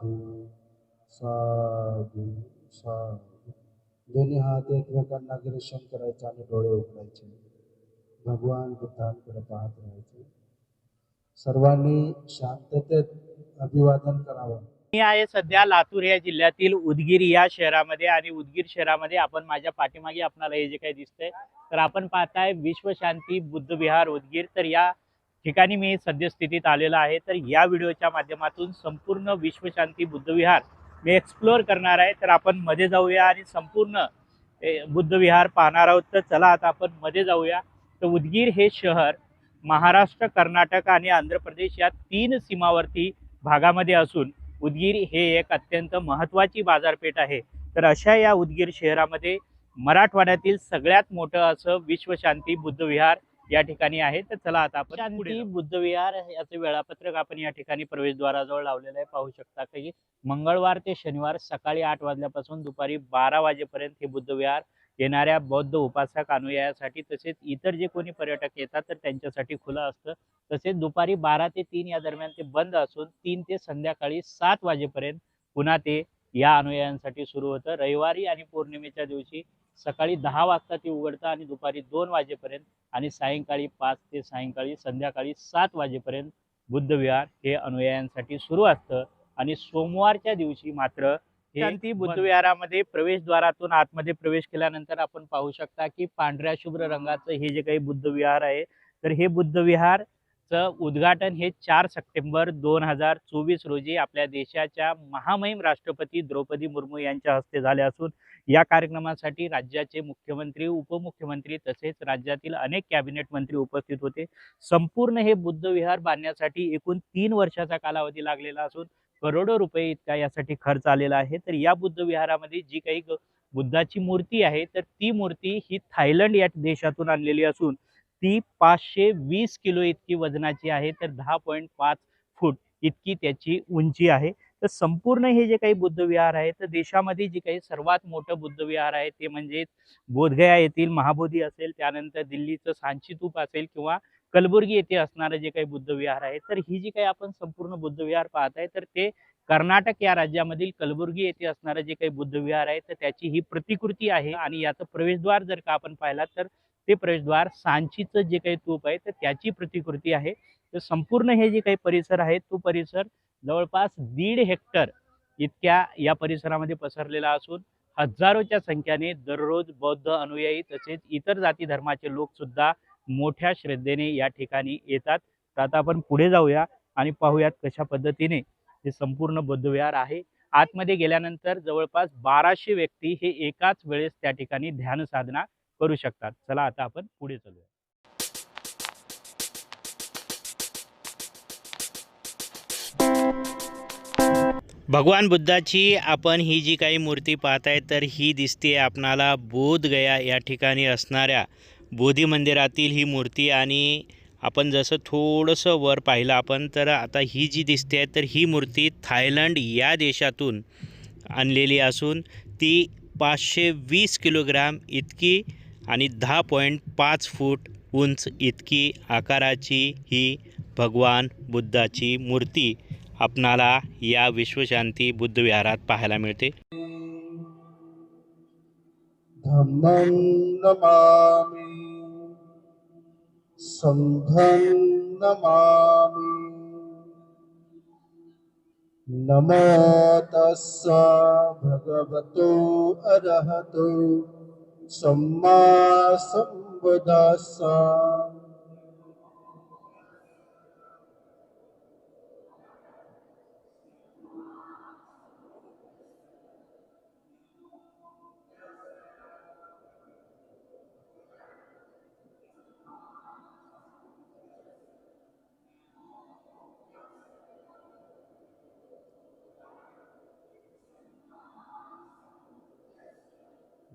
साधू साधू साधू. दोन्ही हात एकमेकांना ग्रेशन करायचे आणि डोळे उघडायचे. भगवान बुद्धांकडे पाहत राहायचे. सर्वांनी शांततेत अभिवादन करावं. मी आहे सध्या लातूर या जिल्ह्यातील उदगीर या शहरामध्ये आणि उदगीर शहरामध्ये आपण माझ्या पाठीमागे आपणाला हे जे काही दिसतंय तर आपण पाहताय विश्वशांती बुद्ध विहार उदगीर. तर या ठिकाणी मी सद्यस्थितीत आलेलो आहे तर या व्हिडिओच्या माध्यमातून संपूर्ण विश्वशांती बुद्धविहार मी एक्सप्लोअर करणार आहे. तर आपण मध्ये जाऊया आणि संपूर्ण ए, पाहणार आहोत. तर चला आता आपण मध्ये जाऊया. तर उदगीर हे शहर महाराष्ट्र कर्नाटक आणि आंध्र प्रदेश या तीन सीमावर्ती भागामध्ये असून उदगीर हे एक अत्यंत महत्त्वाची बाजारपेठ आहे. तर अशा या उदगीर शहरामध्ये मराठवाड्यातील सगळ्यात मोठं असं विश्वशांती बुद्धविहार या ठिकाणी आहे. तर चला आता आपण शांती बुद्ध विहार याचे वेळापत्रक आपण या ठिकाणी प्रवेशद्वाराजवळ लावलेलं आहे. पाहू शकता की मंगळवार ते शनिवार सकाळी आठ वाजल्यापासून दुपारी बारा वाजेपर्यंत हे बुद्ध विहार येणाऱ्या बौद्ध उपासक अनुयायासाठी तसेच इतर जे कोणी पर्यटक येतात तर त्यांच्यासाठी खुलं असतं. तसेच दुपारी बारा ते तीन या दरम्यान ते बंद असून तीन ते संध्याकाळी सात वाजेपर्यंत पुन्हा ते या अनुयायांसाठी सुरू होतं. रविवारी आणि पौर्णिमेच्या दिवशी सकाळी दहा वाजता ते उघडतं आणि दुपारी दोन वाजेपर्यंत आणि सायंकाळी पाच ते सायंकाळी संध्याकाळी सात वाजेपर्यंत बुद्ध विहार हे अनुयायांसाठी सुरू असतं. आणि सोमवारच्या दिवशी मात्र हे शांती बुद्ध विहारामध्ये प्रवेशद्वारातून आतमध्ये प्रवेश केल्यानंतर आपण पाहू शकता की पांढऱ्या शुभ्र रंगाचं हे जे काही बुद्ध विहार आहे तर हे बुद्ध चं उद्घाटन हे चार सप्टेंबर दोन हजार चोवीस रोजी आपल्या देशाच्या महामहिम राष्ट्रपती द्रौपदी मुर्मू यांच्या हस्ते झाले असून या कार्यक्रमासाठी राज्याचे मुख्यमंत्री उपमुख्यमंत्री तसेच राज्यातील अनेक कॅबिनेट मंत्री उपस्थित होते. संपूर्ण हे बुद्ध विहार बांधण्यासाठी एकूण तीन वर्षाचा कालावधी लागलेला असून करोडो रुपये इतका यासाठी खर्च आलेला आहे. तर या बुद्धविहारामध्ये जी काही बुद्धाची मूर्ती आहे तर ती मूर्ती ही थायलंड या देशातून आणलेली असून ती पाचशे वीस किलो इतकी वजनाची आहे तर दहा पॉईंट पाच फूट इतकी त्याची उंची आहे. तर संपूर्ण हे जे काही बुद्ध विहार आहे तर देशामध्ये जे काही सर्वात मोठं बुद्ध विहार आहे ते म्हणजे बोधगया येथील महाबोधी असेल त्यानंतर दिल्लीचं सांचीतूप असेल किंवा कलबुर्गी येथे असणारं जे काही बुद्ध विहार आहे तर ही जी काही आपण संपूर्ण बुद्ध विहार पाहत आहे तर ते कर्नाटक या राज्यामधील कलबुर्गी येथे असणारं जे काही बुद्ध विहार आहे तर त्याची ही प्रतिकृती आहे आणि याचं प्रवेशद्वार जर का आपण पाहिला तर ते प्रवेशद्वार सांचीचं जे काही तूप आहे तर त्याची प्रतिकृती आहे. तर संपूर्ण हे जे काही परिसर आहे तो परिसर जवळपास दीड हेक्टर इतक्या या परिसरामध्ये पसरलेला असून हजारोच्या संख्येने दररोज बौद्ध अनुयायी तसेच इतर जाती धर्माचे लोक सुद्धा मोठ्या श्रद्धेने या ठिकाणी येतात. तर आता आपण पुढे जाऊया आणि पाहूयात कशा पद्धतीने हे संपूर्ण बौद्धविहार आहे. आतमध्ये गेल्यानंतर जवळपास बाराशे व्यक्ती हे एकाच वेळेस त्या ठिकाणी ध्यान साधना करू शकतात. चला आता आपण पुढे चलूया. भगवान बुद्धाची आपण ही जी काही मूर्ती पाहताय तर ही दिसते आपणाला बोधगया या ठिकाणी असणाऱ्या बोधी मंदिरातील ही मूर्ती. आणि आपण जसं थोडंसं वर पाहिलं आपण तर आता ही जी दिसते आहे तर ही मूर्ती थायलंड या देशातून आणलेली असून ती पाचशे वीस किलोग्राम इतकी आणि दहा पॉईंट पाच फूट उंच इतकी आकाराची ही भगवान बुद्धाची मूर्ती आपणाला या विश्वशांती बुद्धविहारात पाहायला मिळते. धम्मं नमामि. संघं नमामि. नमो तस्स भगवतो अरहतो. सम्मा सम्बुद्धस्स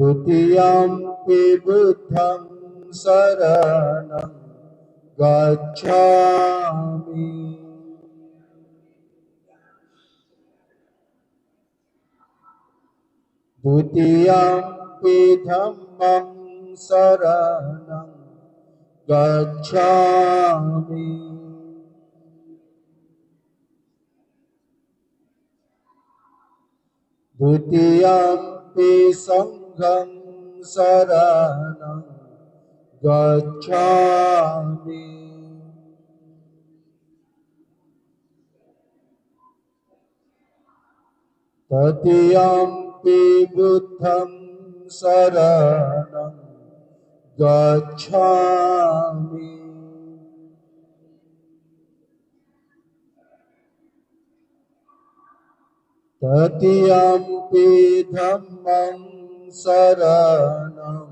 द्वितीयम्पि बुद्धं शरणं गच्छामि। द्वितीयम्पि धम्मं शरणं गच्छामि। द्वितीयम्पि सङ्घं शरणं गच्छामि. तृतीयम्पि बुद्धं शरणं गच्छामि. तृतीयम्पि धम्मं शरणं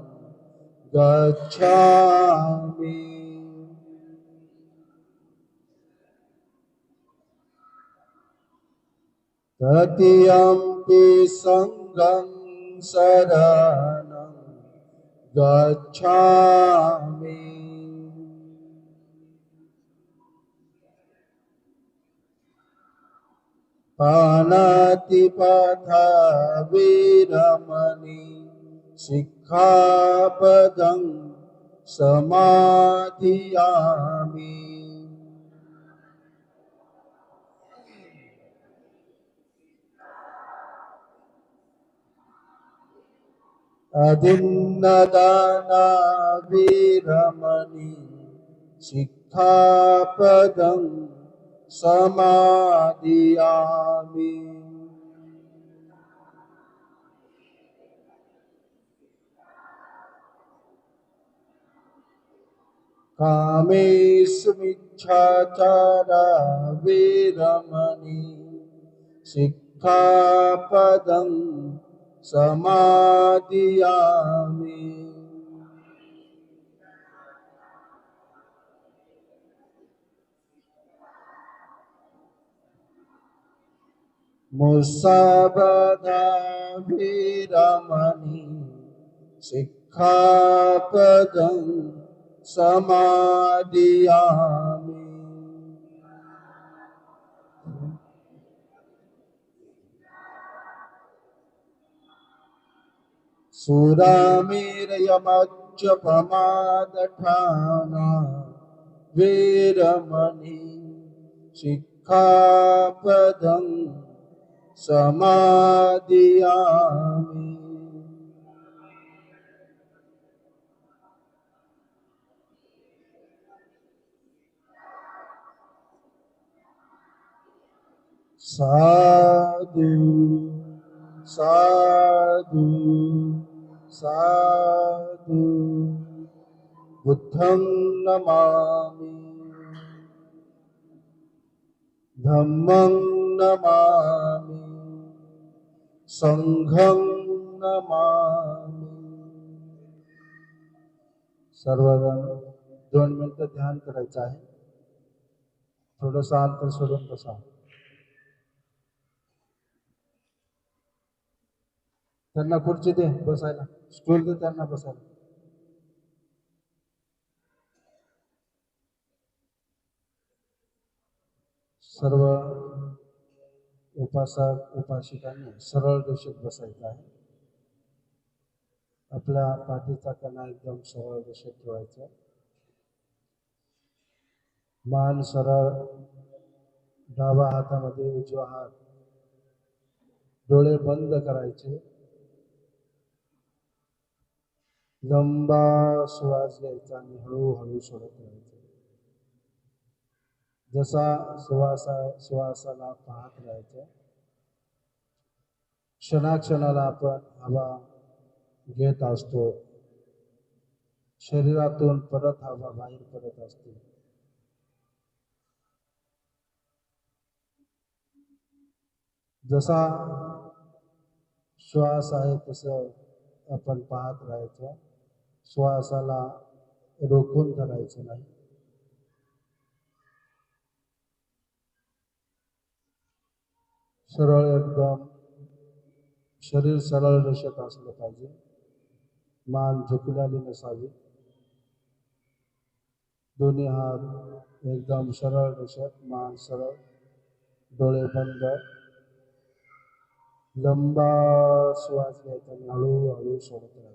गच्छामि। तृतीयम्पि सङ्गं शरणं गच्छामि। पानातिपथा वीरमणि शिक्षापदं समाधियामि अदिन्नदाना वीरमणि शिक्षापदं समादियामि। कामेष्मिच्छर विरमणि शिक्षापदं समादियामि। मुसाबधा वीरमणि शिक्षापदं समाधियामि सुरामिरयमज्जपमादठाना वीरमणि शिक्षापदं समाधियामि साधु साधु साधु बुद्धं नमामि धम्मं नमामि संघं नमामि। सर्वजण दोन मिनिटं ध्यान करायचं आहे. थोडंसं अंतर सोडून बसा. त्यांना खुर्ची दे बसायला. स्टूल दे त्यांना बसायला. सर्व उपासक उपासिकांनी सरळ रेषेत बसायचं आहे. आपल्या पाठीचा कणा एकदम सरळ रेषेत ठेवायचा. मान सरळ डावा हातामध्ये उजवा हात. डोळे बंद करायचे. लंबा श्वास घ्यायचा आणि हळूहळू सोडत राहायचं. जसा सुवासा श्वासाला पाहत राहायचं क्षणाक्षणाला आपण हवा घेत असतो. शरीरातून परत हवा बाहेर पडत असते. जसा श्वास आहे तसं आपण पाहत राहायचं. श्वासाला रोखून धरायचं नाही. सरळ एकदम शरीर सरळ रेषेत असलं पाहिजे. मान झुकलेली नसावी. दोन्ही हात एकदम सरळ रेषेत मान सरळ डोळे बंद. लंबा श्वास घ्यायचा हळूहळू सोडत राहायचं.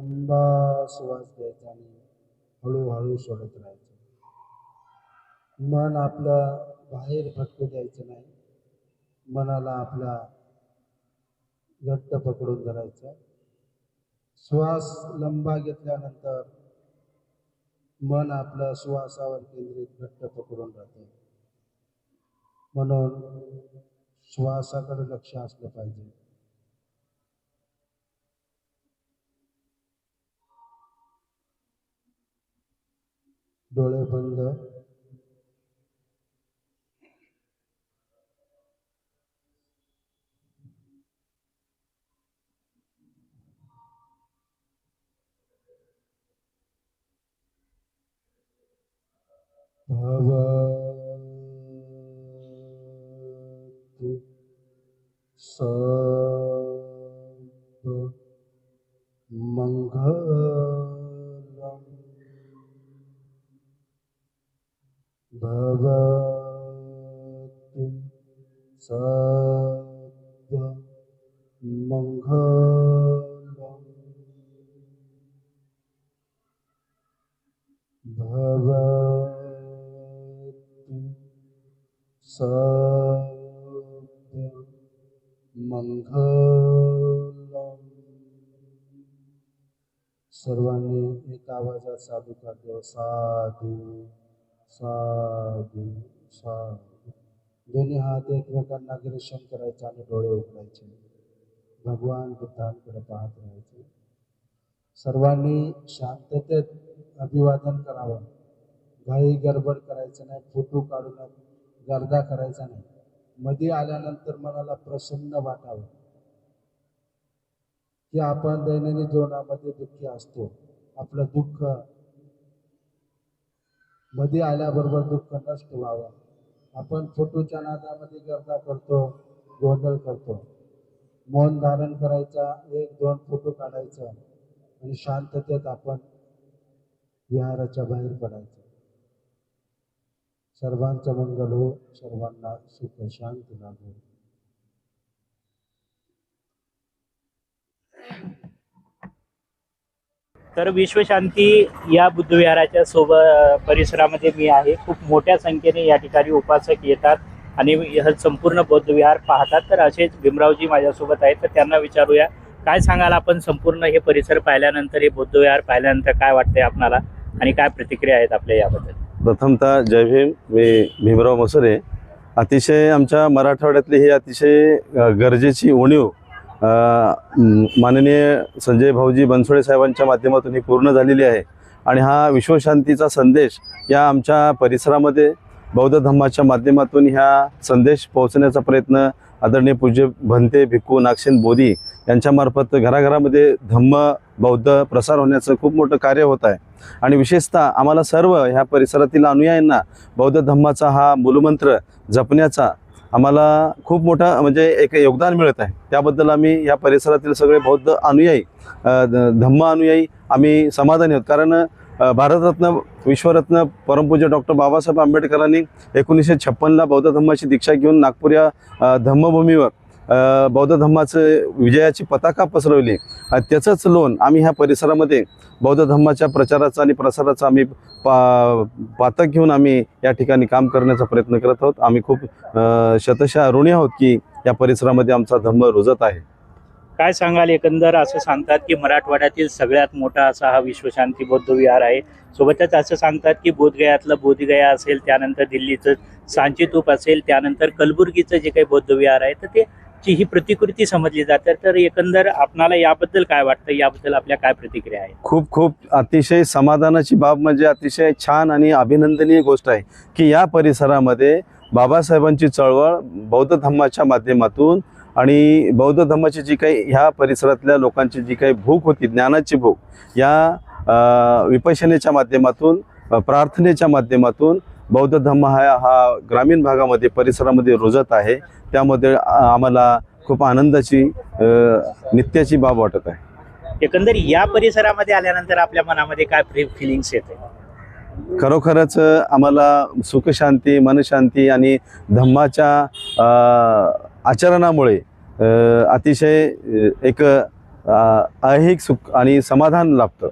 लंबा श्वास घ्यायचा आणि हळूहळू सोडत राहायचं. मन आपलं बाहेर भटकू द्यायचं नाही. मनाला आपल्या घट्ट पकडून धरायचं. श्वास लंबा घेतल्यानंतर मन आपलं श्वासावर केंद्रित घट्ट पकडून राहतं. म्हणून श्वासाकडे लक्ष असलं पाहिजे. डोळे बंद. भवतु सर्व मङ्गलम् भवतु सर्व मङ्गलम् सर्वांनी एक आवाजात साधू देव साधू साधू साधू। दोन्ही हात एकमेकांना ग्रेशन करायचे आणि डोळे उघडायचे. भगवान बुद्धांकडे पाहत राहायचे. सर्वांनी शांततेत अभिवादन करावं. घाई गडबड करायचं नाही फोटो काढून गर्दा करायचा नाही. मध्ये आल्यानंतर मनाला प्रसन्न वाटावं की आपण दैनंदिन जीवनामध्ये दुःखी असतो. आपलं दुःखमध्ये आल्याबरोबर दुःख नष्ट व्हावं. आपण फोटोच्या नादामध्ये गर्दा करतो गोंधळ करतो. मौन धारण करायचा एक दोन फोटो काढायचा आणि शांततेत आपण विहाराच्या बाहेर पडायचं. सर्वांचं मंगल हो सर्वांना सुख शांती लाभो तर विश्वशांती या बुद्धविहाराच्या सोबत परिसरामध्ये मी आहे. खूप मोठ्या संख्येने या ठिकाणी उपासक येतात आणि संपूर्ण बौद्धविहार पाहतात. तर असेच भीमरावजी माझ्यासोबत आहेत. तर त्यांना विचारूया काय सांगाल आपण संपूर्ण हे परिसर पाहिल्यानंतर हे बौद्धविहार पाहिल्यानंतर काय वाटतंय आपणाला आणि काय प्रतिक्रिया आहेत आपल्या याबद्दल? प्रथमतः जय भीम. मी भीमराव मसुरे. अतिशय आमच्या मराठवाड्यातली ही अतिशय गरजेची उणीव माननीय संजय भाऊजी बनसोडे साहेबांच्या माध्यमातून ही पूर्ण झालेली आहे. आणि हा विश्वशांतीचा संदेश या आमच्या परिसरामध्ये बौद्ध धम्माच्या माध्यमातून ह्या संदेश पोहोचण्याचा प्रयत्न आदरणीय पूज्य भंते भिक्खू नागसेन बोधी यांच्यामार्फत घराघरामध्ये धम्म बौद्ध प्रसार होण्याचं खूप मोठं कार्य होत आहे. आणि विशेषतः आम्हाला सर्व ह्या परिसरातील अनुयायांना बौद्ध धम्माचा हा मूलमंत्र जपण्याचा आम्हाला खूप मोठा म्हणजे एक योगदान मिळत आहे. त्याबद्दल आम्ही या परिसरातील सगळे बौद्ध अनुयायी धम्म अनुयायी आम्ही समाधानी आहोत. कारण भारतरत्न विश्वरत्न परमपूज्य डॉक्टर बाबासाहेब आंबेडकरांनी एकोणीसशे छप्पनला बौद्ध धम्माची दीक्षा घेऊन नागपूर या धम्मभूमीवर बौद्ध धम्माचं विजयाची पताका पसरवली. त्याचंच लोन आम्ही ह्या परिसरामध्ये बौद्ध धम्माच्या प्रचाराचा आणि प्रसाराचा आम्ही पा पातक घेऊन आम्ही या ठिकाणी काम करण्याचा प्रयत्न करत आहोत. आम्ही खूप शतशः ऋणी आहोत की या परिसरामध्ये आमचा धम्म रुजत आहे. काय सांगाल एकंदर असं सांगतात की मराठवाड्यातील सगळ्यात मोठा असा हा विश्वशांती बौद्ध विहार आहे. सोबतच असं सांगतात की बोधगयातलं बोधगया असेल त्यानंतर दिल्लीचं सांचीतूप असेल त्यानंतर कलबुर्गीचं जे काही बौद्ध विहार आहे तर ते ची ही प्रतिकृती समजली जाते. तर एकंदर आपणाला याबद्दल काय वाटतं? याबद्दल आपल्या काय प्रतिक्रिया आहे खूप खूप अतिशय समाधानाची बाब म्हणजे अतिशय छान आणि अभिनंदनीय गोष्ट आहे की या परिसरामध्ये बाबासाहेबांची चळवळ बौद्ध धम्माच्या माध्यमातून आणि बौद्ध धम्माची जी काही ह्या परिसरातल्या लोकांची जी काही भूक होती ज्ञानाची भूक या विपशनेच्या माध्यमातून प्रार्थनेच्या माध्यमातून बौद्ध धम्म हा हा ग्रामीण भागामध्ये परिसरामध्ये रुजत आहे. त्यामध्ये आम्हाला खूप आनंदाची नित्याची बाब वाटत आहे. एकंदर या परिसरामध्ये आल्यानंतर आपल्या मनामध्ये काय फिलिंग्स येते? खरोखरच आम्हाला सुखशांती मनशांती आणि धम्माच्या आचरणामुळे अतिशय एक ऐहिक सुख आणि समाधान लाभतं.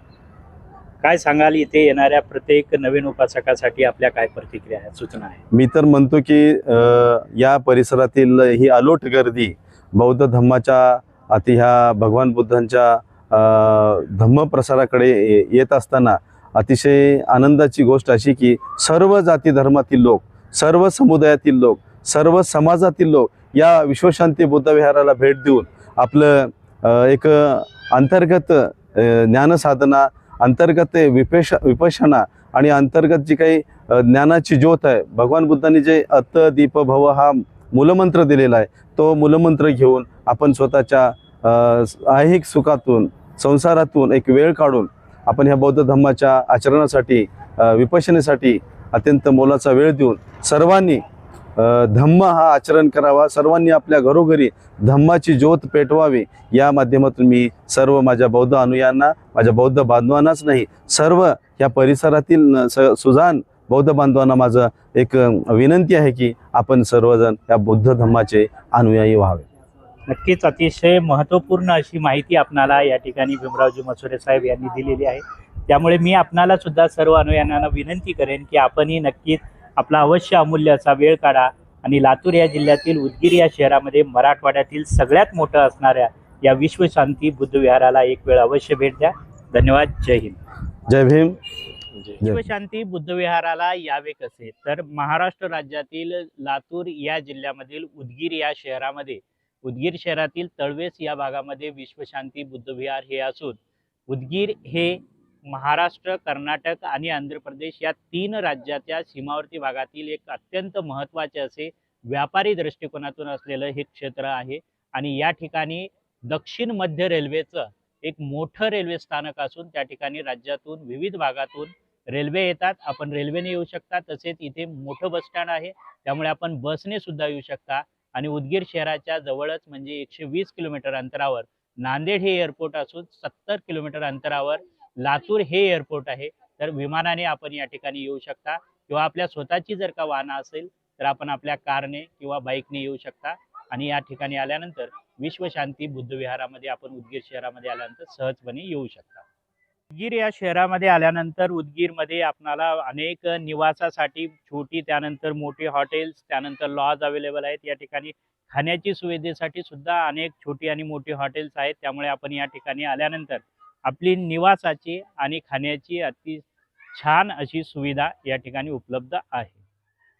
काय सांगाल इथे येणाऱ्या प्रत्येक नवीन उपासकासाठी आपल्या काय प्रतिक्रिया आहेत सूचना आहेत? मी तर म्हणतो की या परिसरातील ही अलोट गर्दी बौद्ध धम्माच्या अति ह्या भगवान बुद्धांच्या धम्म प्रसाराकडे ये- येत असताना अतिशय आनंदाची गोष्ट अशी की सर्व जाती धर्मातील लोक सर्व समुदायातील लोक सर्व समाजातील लोक या विश्वशांती बुद्धविहाराला भेट देऊन आपलं एक अंतर्गत ज्ञानसाधना अंतर्गत ते विपेश विपशना आणि अंतर्गत जी काही ज्ञानाची ज्योत आहे भगवान बुद्धांनी जे अत दीप भव हा मूलमंत्र दिलेला आहे तो मूलमंत्र घेऊन आपण स्वतःच्या ऐहिक सुखातून संसारातून एक वेळ काढून आपण ह्या बौद्ध धम्माच्या आचरणासाठी विपशनेसाठी अत्यंत मोलाचा वेळ देऊन सर्वांनी धम्म हा आचरण करावा. सर्वांनी आपल्या घरोघरी धम्माची ज्योत पेटवावी. या माध्यमातून मी सर्व माझ्या बौद्ध अनुयांना माझ्या बौद्ध बांधवांनाच नाही सर्व या परिसरातील स सुजान बौद्ध बांधवांना माझं एक विनंती आहे की आपण सर्वजण या बौद्ध धम्माचे अनुयायी व्हावे. नक्कीच अतिशय महत्त्वपूर्ण अशी माहिती आपणाला या ठिकाणी भीमरावजी मसुरे साहेब यांनी दिलेली आहे. त्यामुळे मी आपणाला सुद्धा सर्व अनुयायांना विनंती करेन की आपणही नक्कीच आपला अवश्य अमूल्य असा वेळ काढा. आणि लातूर या जिल्ह्यातील उदगीर या शहरामध्ये मराठवाड्यातील सगळ्यात मोठं असणाऱ्या या विश्वशांती बुद्ध विहाराला एक वेळ अवश्य भेट द्या. धन्यवाद. जय हिंद. जय भीम. विश्वशांती बुद्ध विहाराला यावे कसे? तर महाराष्ट्र राज्यातील लातूर या जिल्ह्यामधील उदगीर या शहरामध्ये उदगीर शहरातील तळवेस या भागामध्ये विश्वशांती बुद्ध विहार हे असून उदगीर हे महाराष्ट्र कर्नाटक आणि आंध्र प्रदेश या तीन राज्याच्या सीमावर्ती भागातील एक अत्यंत महत्त्वाचे असे व्यापारी दृष्टिकोनातून असलेलं हे क्षेत्र आहे. आणि या ठिकाणी दक्षिण मध्य रेल्वेचं एक मोठं रेल्वे स्थानक असून त्या ठिकाणी राज्यातून विविध भागातून रेल्वे येतात. आपण रेल्वेने येऊ शकता. तसेच इथे मोठं बस स्टँड आहे. त्यामुळे आपण बसने सुद्धा येऊ शकता. आणि उदगीर शहराच्या जवळच म्हणजे एकशे वीस किलोमीटर अंतरावर नांदेड हे एअरपोर्ट असून सत्तर किलोमीटर अंतरावर लातूर हे एअरपोर्ट आहे. तर विमानाने आपण या ठिकाणी येऊ शकता. किंवा आपल्या स्वतःची जर का वाहनं असेल तर आपण आपल्या कारने किंवा बाईकने येऊ शकता. आणि या ठिकाणी आल्यानंतर विश्वशांती बुद्ध विहारामध्ये आपण उदगीर शहरामध्ये आल्यानंतर सहजपणे येऊ शकता. उदगीर या शहरामध्ये आल्यानंतर उदगीरमध्ये आपणाला अनेक निवासासाठी छोटी त्यानंतर मोठी हॉटेल्स त्यानंतर लॉज अवेलेबल आहेत. या ठिकाणी खाण्याची सुविधेसाठी सुद्धा अनेक छोटी आणि मोठी हॉटेल्स आहेत. त्यामुळे आपण या ठिकाणी आल्यानंतर आपली निवासाची आणि खाण्याची अति छान अशी सुविधा या ठिकाणी उपलब्ध आहे.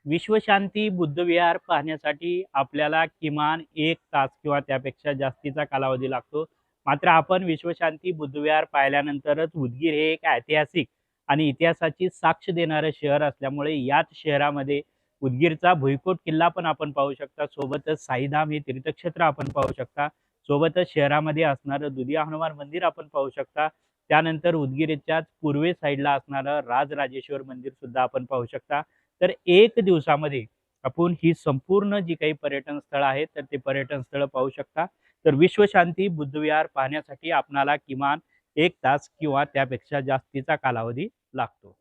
विश्वशांती बुद्धविहार पाहण्यासाठी आपल्याला किमान एक तास किंवा त्यापेक्षा जास्तीचा कालावधी लागतो. मात्र आपण विश्वशांती बुद्धविहार पाहिल्यानंतरच उदगीर हे एक ऐतिहासिक आणि इतिहासाची साक्ष देणारं शहर असल्यामुळे याच शहरामध्ये उदगीरचा भुईकोट किल्ला पण आपण पाहू शकता. सोबतच साईधाम हे तीर्थक्षेत्र आपण पाहू शकता. सोबतच शहरामध्ये असणारं दुधिया हनुमान मंदिर आपण पाहू शकता. त्यानंतर उदगीरच्याच पूर्वे साईडला असणारं राजराजेश्वर मंदिर सुद्धा आपण पाहू शकता. तर एक दिवसामध्ये आपण ही संपूर्ण जी काही पर्यटन स्थळ आहेत तर ते पर्यटन स्थळं पाहू शकता. तर विश्वशांती बुद्धविहार पाहण्यासाठी आपणाला किमान एक तास किंवा त्यापेक्षा जास्तीचा कालावधी लागतो.